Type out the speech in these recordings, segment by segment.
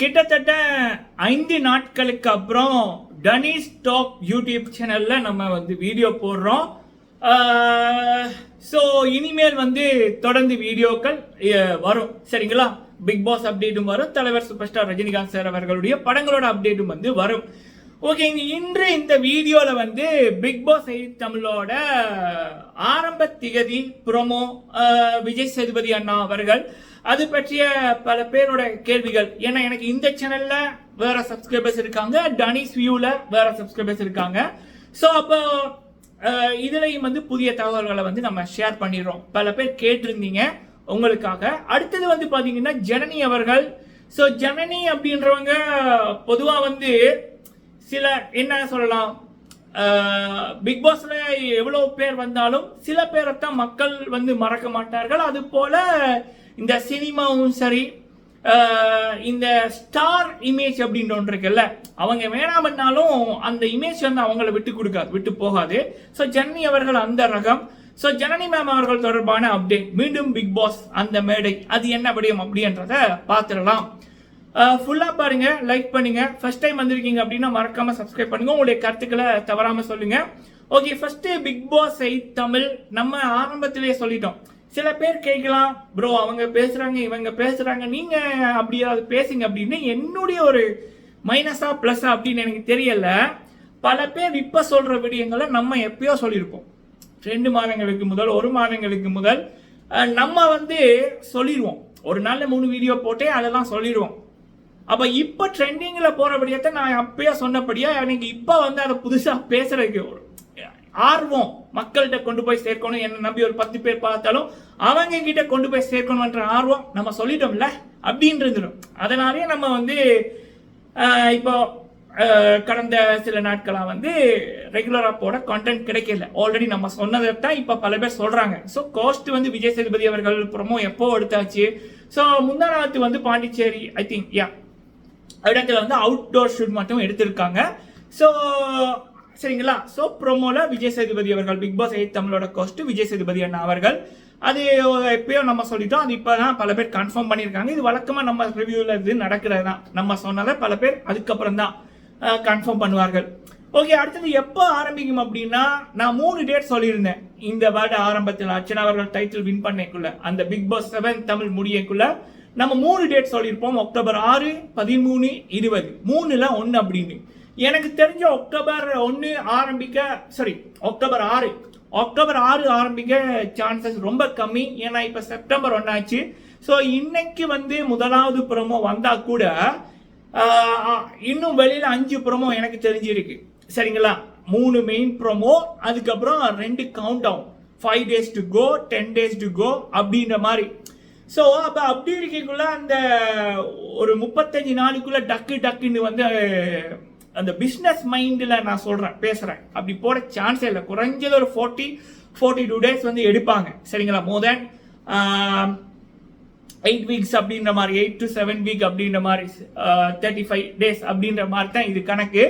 கிட்டத்தட்ட ஐந்து நாட்களுக்கு அப்புறம் டனிஸ் டாக் யூடியூப் சேனலில் நம்ம வந்து வீடியோ போடுறோம். ஸோ இனிமேல் வந்து தொடர்ந்து வீடியோக்கள் வரும். சரிங்களா? பிக் பாஸ் அப்டேட்டும் வரும். தலைவர் சூப்பர் ஸ்டார் ரஜினிகாந்த் சார் அவர்களுடைய படங்களோட அப்டேட்டும் வந்து வரும். ஓகே இன்று இந்த வீடியோவில் வந்து பிக் பாஸ் தமிழோட ஆரம்ப திகதி ப்ரோமோ விஜய் சேதுபதி அண்ணா அவர்கள் அது பற்றிய பல பேரோட கேள்விகள். ஏன்னா எனக்கு இந்த சேனல்ல வேற சப்ஸ்கிரைபர்ஸ் இருக்காங்க. டனிஸ் வியூல வேற சப்ஸ்கிரைபர்ஸ் இருக்காங்க. ஸோ அப்போ இதுலையும் வந்து புதிய தகவல்களை வந்து நம்ம ஷேர் பண்ணிடுறோம். பல பேர் கேட்டிருந்தீங்க உங்களுக்காக. அடுத்தது வந்து பார்த்தீங்கன்னா ஜனனி அவர்கள். ஸோ ஜனனி அப்படின்றவங்க பொதுவாக வந்து சில என்ன சொல்லலாம் பிக் பாஸ்ல எவ்வளோ பேர் வந்தாலும் சில பேரைத்தான் மக்கள் வந்து மறக்க மாட்டார்கள். அது போல இந்த சினிமாவும் சரி இந்த ஸ்டார் இமேஜ் அப்படின்ற ஒன்று இருக்குல்ல அவங்க வேணாமன்னாலும் அந்த இமேஜ் வந்து அவங்கள விட்டு கொடுக்காது விட்டு போகாது. ஸோ ஜன்னி அவர்கள் அந்த ரகம். ஸோ ஜனனி மேம் அவர்கள் தொடர்பான அப்டேட் மீண்டும் பிக் பாஸ் அந்த மேடை அது என்ன விடயம் அப்படின்றத பார்த்துடலாம். ஃபுல்லாக பாருங்க லைக் பண்ணுங்க. ஃபர்ஸ்ட் டைம் வந்திருக்கீங்க அப்படின்னா மறக்காம சப்ஸ்கிரைப் பண்ணுங்க. உங்களுடைய கருத்துக்களை தவறாம சொல்லுங்க. Okay first Bigg Boss eight Tamil நம்ம ஆரம்பத்திலேயே சொல்லிட்டோம். சில பேர் கேட்கலாம் ப்ரோ அவங்க பேசுறாங்க இவங்க பேசுறாங்க. நீங்க அப்படியாவது பேசுங்க அப்படின்னு என்னுடைய ஒரு மைனஸா பிளஸ்ஸா அப்படின்னு எனக்கு தெரியல. பல பேர் இப்ப சொல்ற விடயங்களை நம்ம எப்பயோ சொல்லியிருப்போம். ரெண்டு மாதங்களுக்கு முதல் ஒரு மாதங்களுக்கு முதல் நம்ம வந்து சொல்லிடுவோம் ஒரு நாளில் மூணு வீடியோ போட்டே அதெல்லாம் சொல்லிடுவோம் அப்ப இப்ப ட்ரெண்டிங்ல போகிற விடயத்தை நான் அப்பயே சொன்னபடியா எனக்கு இப்ப வந்து அதை புதுசா பேசுறதுக்கு ஆர்வம் மக்கள்கிட்ட கொண்டு போய் சேர்க்கணும். என்ன நம்பி ஒரு பத்து பேர் பார்த்தாலும் அவங்க கிட்ட கொண்டு போய் சேர்க்கணும்ன்ற ஆர்வம் நம்ம சொல்லிட்டோம்ல? அப்படின்றதுடும் அதனாலே அதனாலேயே நம்ம வந்து இப்போ கடந்த சில நாட்களாக வந்து ரெகுலராக போட கான்டென்ட் கிடைக்கல. ஆல்ரெடி நம்ம சொன்னதை தான் இப்போ பல பேர் சொல்கிறாங்க ஸோ கோஸ்ட் வந்து விஜய் சேதுபதி அவர்கள் புறமும் எப்போ எடுத்தாச்சு? ஸோ முந்தா நாத்து வந்து பாண்டிச்சேரி ஐ திங்க் யா இடத்துல வந்து அவுட்டோர் ஷூட் மட்டும் எடுத்திருக்காங்க. ஸோ சரிங்களா? ஸோ ப்ரோமோல விஜய் சேதுபதி அவர்கள் பிக் பாஸ் எயிட் தமிழோட கோஸ்ட் விஜய் சேதுபதி அண்ணா அவர்கள். அது எப்பயோ நம்ம சொல்லிட்டோம் அது இப்போதான் பல பேர் கன்ஃபார்ம் பண்ணியிருக்காங்க. இது வழக்கமாக நம்ம ரிவ்யூவில் இது நடக்கிறது தான் நம்ம சொன்னதை பல பேர் அதுக்கப்புறம் தான் கன்ஃபார்ம் பண்ணுவார்கள். ஓகே அடுத்தது எப்போ ஆரம்பிக்கும் அப்படின்னா நான் மூணு டேட் சொல்லியிருந்தேன். இந்த வருட ஆரம்பத்தில் அர்ச்சனா அவர்கள் டைட்டில் வின் பண்ணக்குள்ள அந்த பிக் பாஸ் செவன் தமிழ் முடியக்குள்ள நம்ம மூணு டேட் சொல்லியிருப்போம். அக்டோபர் ஆறு பதிமூணு இருபது. மூணுல ஒன்று அப்படின்னு. எனக்கு தெரிஞ்ச அக்டோபர் ஒன்று ஆரம்பிக்க சாரி அக்டோபர் ஆறு. அக்டோபர் ஆறு ஆரம்பிக்க சான்சஸ் ரொம்ப கம்மி. ஏன்னா இப்போ செப்டம்பர் ஒன்றாச்சு ஸோ இன்னைக்கு வந்து முதலாவது ப்ரோமோ வந்தால் கூட இன்னும் வெளியில் அஞ்சு ப்ரோமோ எனக்கு தெரிஞ்சிருக்கு. சரிங்களா? மூணு மெயின் ப்ரோமோ அதுக்கப்புறம் ரெண்டு count down five days to go ten days to go அப்படின்ற மாதிரி. ஸோ அப்போ அப்படி இருக்கக்குள்ள அந்த ஒரு முப்பத்தஞ்சு நாளுக்குள்ளே டக்கு டக்குன்னு வந்து அந்த பிஸ்னஸ் மைண்டில் நான் சொல்கிறேன் பேசுகிறேன் அப்படி போட சான்ஸே இல்லை. குறைஞ்சது ஒரு ஃபோர்ட்டி ஃபோர்ட்டி டூ டேஸ் வந்து எடுப்பாங்க. சரிங்களா? மோர் தேன் எயிட் வீக்ஸ் அப்படின்ற மாதிரி எயிட் டு செவன் வீக் அப்படின்ற மாதிரி தேர்ட்டி ஃபைவ் டேஸ் அப்படின்ற மாதிரி தான் இது கணக்கு.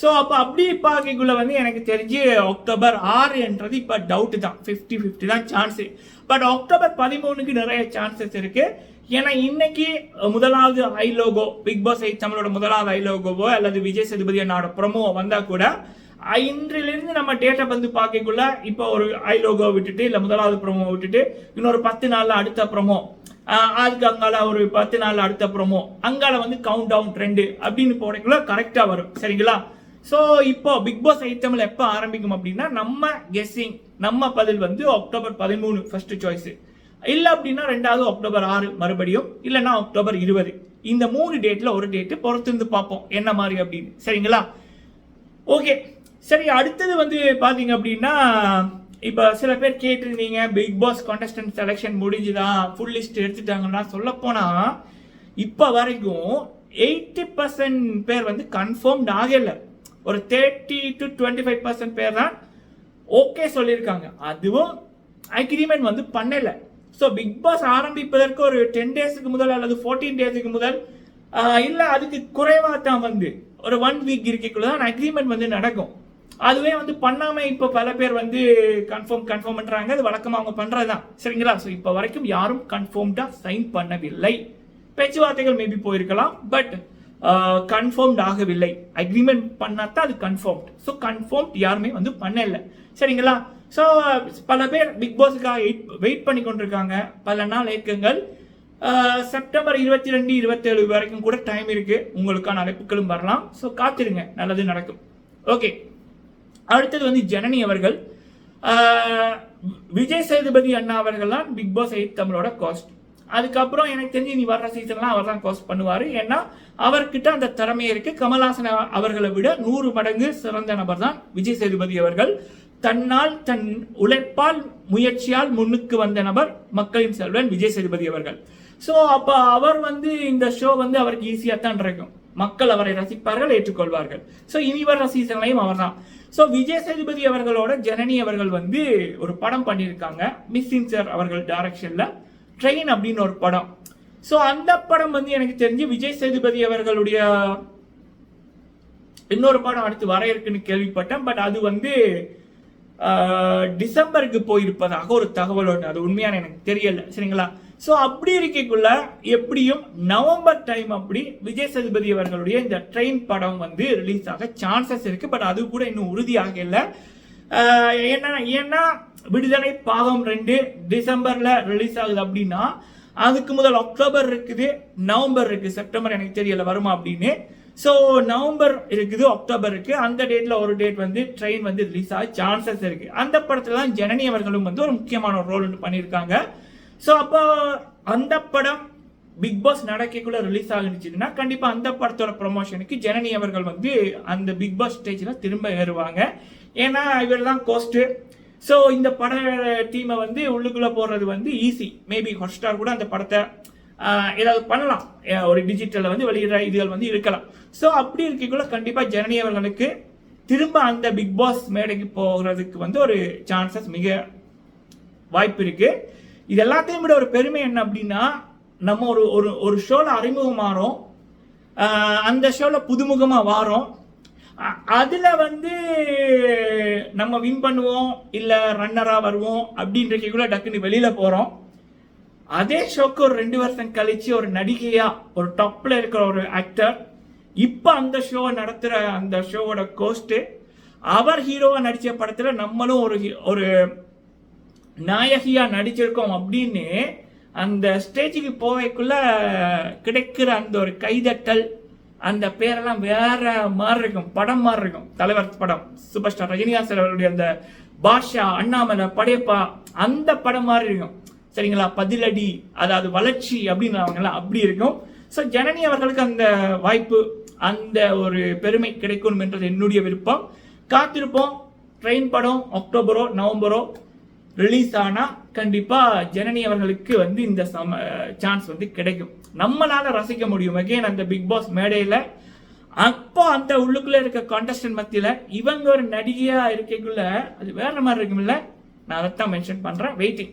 ஸோ அப்போ அப்படி பார்க்கக்குள்ள வந்து எனக்கு தெரிஞ்சு அக்டோபர் ஆறுன்றது இப்போ டவுட்டு தான். ஃபிஃப்டி ஃபிஃப்டி தான் சான்ஸு பட் அக்டோபர் பதிமூணுக்கு நிறைய சான்சஸ் இருக்குது ஏன்னா இன்னைக்கு முதலாவது eye logo Bigg Boss eight தமிழோட முதலாவது ஐ லோகோவோ அல்லது விஜய் சேதுபதி என்னோட ப்ரொமோ வந்தா கூட இன்றிலிருந்து நம்ம டேட்டா வந்து பார்க்கக்குள்ள இப்போ ஒரு ஐ லோகோ விட்டுட்டு இல்லை முதலாவது ப்ரொமோ விட்டுட்டு இன்னொரு பத்து நாள்ல அடுத்த ப்ரொமோ அதுக்கு அங்கால ஒரு பத்து நாள் அடுத்த ப்ரோமோ அங்கால வந்து கவுண்ட் டவுன் ட்ரெண்டு அப்படின்னு போனீங்களோ கரெக்டா வரும். சரிங்களா? ஸோ இப்போ பிக் பாஸ் ஐட்டமில் எப்போ ஆரம்பிக்கும் அப்படின்னா நம்ம கெஸ்ஸிங் நம்ம பதில் வந்து அக்டோபர் பதிமூணு ஃபர்ஸ்ட் சாய்ஸ் இல்லை அப்படின்னா ரெண்டாவது அக்டோபர் ஆறு மறுபடியும் இல்லைன்னா அக்டோபர் இருபது. இந்த மூணு டேட்ல ஒரு டேட்டு பொறுத்திருந்து பார்ப்போம் என்ன மாதிரி அப்படின்னு. சரிங்களா? ஓகே சரி அடுத்தது வந்து பார்த்தீங்க அப்படின்னா இப்போ சில பேர் கேட்டிருந்தீங்க பிக் பாஸ் கான்டெஸ்டன்ட் செலெக்ஷன் முடிஞ்சுதா? ஃபுல் லிஸ்ட் எடுத்துட்டாங்கன்னா சொல்லப்போனால் இப்போ வரைக்கும் எயிட்டி பர்சன்ட் பேர் வந்து கன்ஃபார்ம்ட் ஆகலை. ஒரு thirty to twenty five percent பேர் தான் ஓகே சொல்லியிருக்காங்க. அதுவும் அக்ரிமெண்ட் வந்து பண்ணலை. ஸோ பிக் பாஸ் ஆரம்பிப்பதற்கு ஒரு டென் டேஸுக்கு முதல் அல்லது ஃபோர்டீன் டேஸுக்கு முதல் இல்லை அதுக்கு குறைவாக தான் வந்து ஒரு ஒன் வீக் இருக்கக்குள்ள தான் அக்ரிமெண்ட் வந்து நடக்கும். அதுவே வந்து பண்ணாமல் இப்போ பல பேர் வந்து கன்ஃபார்ம் கன்ஃபார்ம் பண்ணுறாங்க அது வழக்கமாக அவங்க பண்ணுறது தான் சரிங்களா? ஸோ இப்போ வரைக்கும் யாரும் கன்ஃபார்ம்டாக சைன் பண்ணவில்லை. பேச்சுவார்த்தைகள் மேபி போயிருக்கலாம் பட் கன்ஃபார்ம்ட் ஆகவில்லை. அக்ரிமெண்ட் பண்ணாதான் அது கன்ஃபார்ம்ட் ஸோ கன்ஃபார்ம்ட் யாருமே வந்து பண்ணலை. சரிங்களா? ஸோ பல பேர் பிக் பாஸுக்காக வெயிட் பண்ணி கொண்டிருக்காங்க. பல நாள் ஏக்கங்கள். செப்டம்பர் இருபத்தி ரெண்டு இருபத்தேழு வரைக்கும் கூட டைம் இருக்குது உங்களுக்கான அழைப்புகளும் வரலாம். ஸோ காத்திருங்க. நல்லது நடக்கும். ஓகே அடுத்தது வந்து ஜனனி அவர்கள். விஜய் சேதுபதி அண்ணா அவர்கள் தான் பிக் பாஸ் எயிட் தமிழோட காஸ்ட் அதுக்கப்புறம் எனக்கு தெரிஞ்சு நீ வர்ற சீசன்லாம் அவர் தான் காஸ்ட் பண்ணுவார். ஏன்னா அவர்கிட்ட அந்த திறமை இருக்குது கமல்ஹாசன் அவர்களை விட நூறு மடங்கு சிறந்த நபர் தான் விஜய் சேதுபதி அவர்கள். தன்னால் தன் உழைப்பால் முயற்சியால் முன்னுக்கு வந்த நபர் மக்களின் செல்வன் விஜய் சேதுபதி அவர்கள். ஸோ அப்போ அவர் வந்து இந்த ஷோ வந்து அவருக்கு ஈஸியாக தான் இருக்கும். மக்கள் அவரை ரசிப்பார்கள் ஏற்றுக்கொள்வார்கள். ஸோ இனி வர்ற சீசன்லையும் அவர் தான் ஸோ விஜய் சேதுபதி அவர்களோட ஜனனி அவர்கள் வந்து ஒரு படம் பண்ணியிருக்காங்க. மிஸ் சார் அவர்கள் டைரக்ஷனில் ட்ரெயின் அப்படின்னு ஒரு படம். ஸோ அந்த படம் வந்து எனக்கு தெரிஞ்சு விஜய் சேதுபதி அவர்களுடைய இன்னொரு படம் அடுத்து வர இருக்குன்னு கேள்விப்பட்டேன். பட் அது வந்து டிசம்பருக்கு போயிருப்பதாக ஒரு தகவல் ஒன்று. அது உண்மையான எனக்கு தெரியல. சரிங்களா? ஸோ அப்படி இருக்கக்குள்ள எப்படியும் நவம்பர் டைம் அப்படி விஜய் சேதுபதி அவர்களுடைய இந்த ட்ரெயின் படம் வந்து ரிலீஸ் ஆக சான்சஸ் இருக்கு. பட் அது கூட இன்னும் உறுதியாக இல்லை. ஏன்னா ஏன்னா விடுதலை பாகம் ரெண்டு டிசம்பர்ல ரிலீஸ் ஆகுது அப்படின்னா அதுக்கு முதல் அக்டோபர் இருக்குது நவம்பர் இருக்கு செப்டம்பர் எனக்கு தெரியல வருமா அப்படின்னு. ஸோ நவம்பர் இருக்குது அக்டோபர் இருக்குது அந்த டேட்டில் ஒரு டேட் வந்து ட்ரெயின் வந்து ரிலீஸ் ஆக சான்சஸ் இருக்குது அந்த படத்தில் தான் ஜனனி அவர்களும் வந்து ஒரு முக்கியமான ஒரு ரோல் பண்ணியிருக்காங்க. ஸோ அப்போ அந்த படம் பிக் பாஸ் நடக்கக்குள்ள ரிலீஸ் ஆகிருச்சுன்னா கண்டிப்பாக அந்த படத்தோட ப்ரொமோஷனுக்கு ஜனனி அவர்கள் வந்து அந்த பிக் பாஸ் ஸ்டேஜில் திரும்ப ஏறுவாங்க. ஏன்னா இவர் தான் கோஸ்ட்டு ஸோ இந்த பட டீமை வந்து உள்ளுக்குள்ளே போடுறது வந்து ஈஸி மேபி ஹாட்ஸ்டார் கூட அந்த படத்தை ஏதாவது பண்ணலாம். ஒரு டிஜிட்டலில் வந்து வெளியிடுற இதுகள் வந்து இருக்கலாம். ஸோ அப்படி இருக்கக்குள்ள கண்டிப்பாக ஜனனி அவர்களுக்கு திரும்ப அந்த பிக் பாஸ் மேடைக்கு போகிறதுக்கு வந்து ஒரு சான்சஸ் மிக வாய்ப்பு இருக்குது இது எல்லாத்தையும் விட ஒரு பெருமை என்ன அப்படின்னா நம்ம ஒரு ஒரு ஒரு ஷோவில் அறிமுகமாறோம் அந்த ஷோவில் புதுமுகமாக வாரோம். அதில் வந்து நம்ம வின் பண்ணுவோம் இல்லை ரன்னராக வருவோம் அப்படின்றக்குள்ள டக்குன்னு வெளியில் போகிறோம் அதே ஷோக்கு ஒரு ரெண்டு வருஷம் கழிச்சு ஒரு நடிகையா ஒரு டாப்ல இருக்கிற ஒரு ஆக்டர் இப்ப அந்த ஷோவை நடத்துற அந்த ஷோவோட கோஸ்ட் அவர் ஹீரோவா நடிச்ச படத்துல நம்மளும் ஒரு ஹீ- ஒரு நாயகியா நடிச்சிருக்கோம் அப்படின்னு அந்த ஸ்டேஜுக்கு போவைக்குள்ள கிடைக்கிற அந்த ஒரு கைதட்டல் அந்த பேரெல்லாம் வேற மாதிரி இருக்கும் படம் மாதிரி இருக்கும். தலைவர் படம் சூப்பர் ஸ்டார் ரஜினிகாந்த் அவருடைய அந்த பாஷா அண்ணாமலை படையப்பா அந்த படம் மாதிரி இருக்கும். சரிங்களா? பதிலடி அதாவது வளர்ச்சி அப்படின்னு அப்படி இருக்கும். ஸோ ஜனனி அவர்களுக்கு அந்த வாய்ப்பு அந்த ஒரு பெருமை கிடைக்கும் என்றது என்னுடைய விருப்பம். காத்திருப்போம். ட்ரெயின் படம் அக்டோபரோ நவம்பரோ ரிலீஸ் ஆனால் கண்டிப்பாக ஜனனி அவர்களுக்கு வந்து இந்த சம சான்ஸ் வந்து கிடைக்கும். நம்மளால் ரசிக்க முடியும். அகைன் அந்த பிக் பாஸ் மேடையில் அப்போ அந்த உள்ளுக்குள்ளே இருக்க கான்டெஸ்டன் மத்தியில் இவங்க ஒரு நடிகையாக இருக்கக்குள்ள அது வேற மாதிரி இருக்கும்ல? நான் அதைத்தான் மென்ஷன் பண்ணுறேன் வெயிட்டிங்